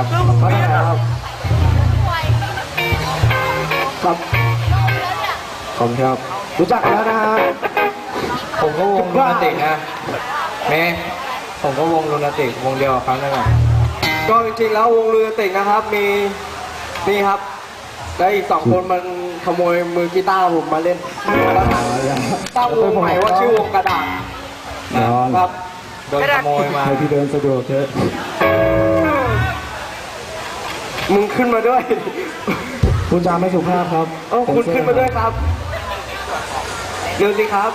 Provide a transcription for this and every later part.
ครับมาจากไหนครับครับผมครับ รู้จักแล้วนะฮะผมก็วงลูนาติกนะเมย์ผมก็วงลูนาติกวงเดียวกับเขานั่นแหละก็จริงๆแล้ววงเรือติกนะครับ มีนี่ครับแล้วอีกสองคนมันขโมยมือกีตาร์ผมมาเล่นแล้วตั้งวงใหม่ว่าชื่อวงกระดาษนะครับโดนขโมยมาให้พี่เดินสะดวกเถอะ มึงขึ้นมาด้วยคุณจาไม่สุภาพครับเออคุณขึ้นมาด้วยครับ เร็วสิครับ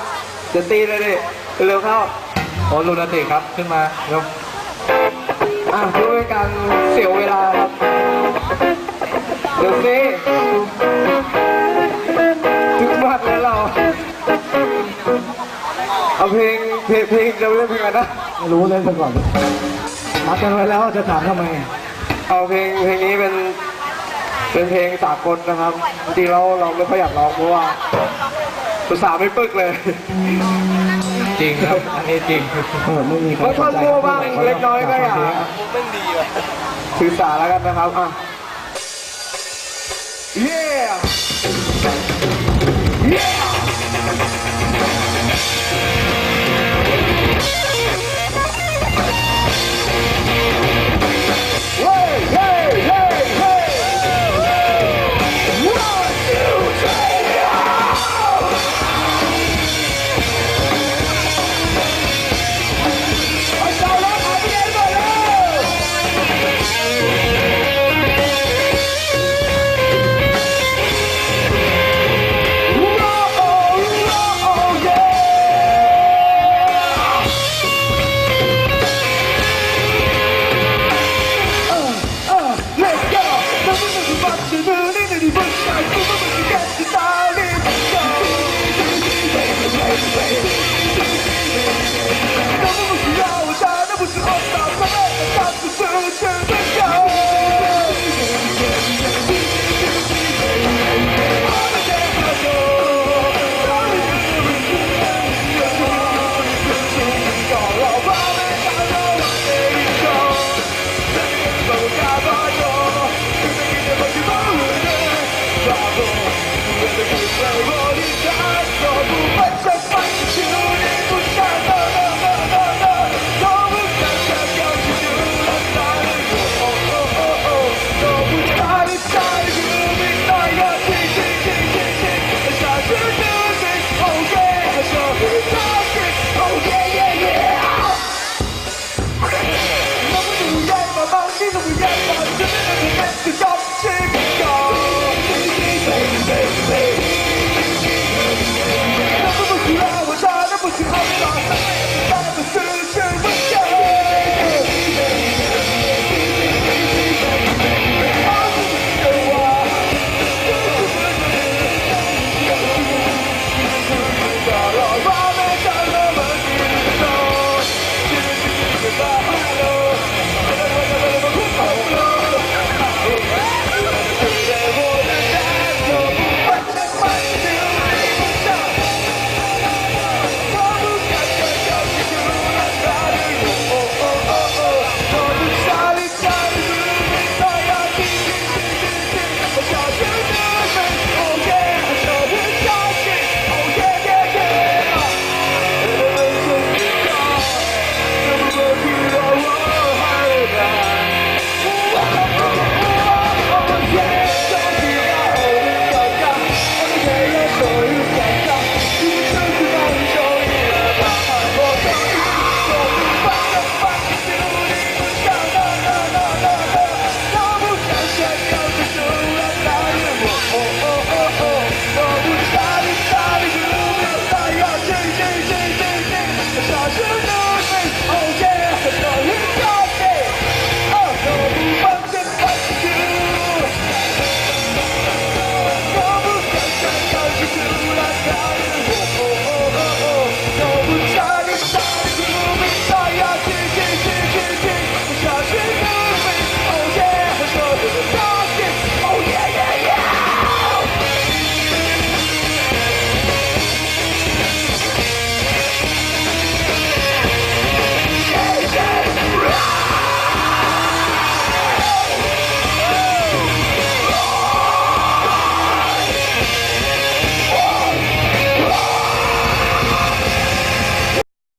เดี๋ยวตีเลยดิเร็วเข้าโอ้ลูนาติกครับขึ้นมาเร็วอะเพื่อเป็นการเสียเวลาครับเดี๋ยวสิถึงมากแล้วเรา เอาเพลงเพลงเพลงเราเล่นเพลงอะไรนะ ไม่รู้เล่นไปก่อน นัดกันไว้แล้วจะถามทำไม เอาเพลงเพลงนี้เป็นเป็นเพลงสากลนะครับจริงๆเราเราไม่ค่อยอยากร้องเพราะว่าภาษาไม่ปึกเลยจริงครับ อันนี้จริงเออไม่มีใครก็ท่อนมั่วบ้างเล็กน้อยก็อย่าเถือสาแล้วกันนะครับอะ yeah yeah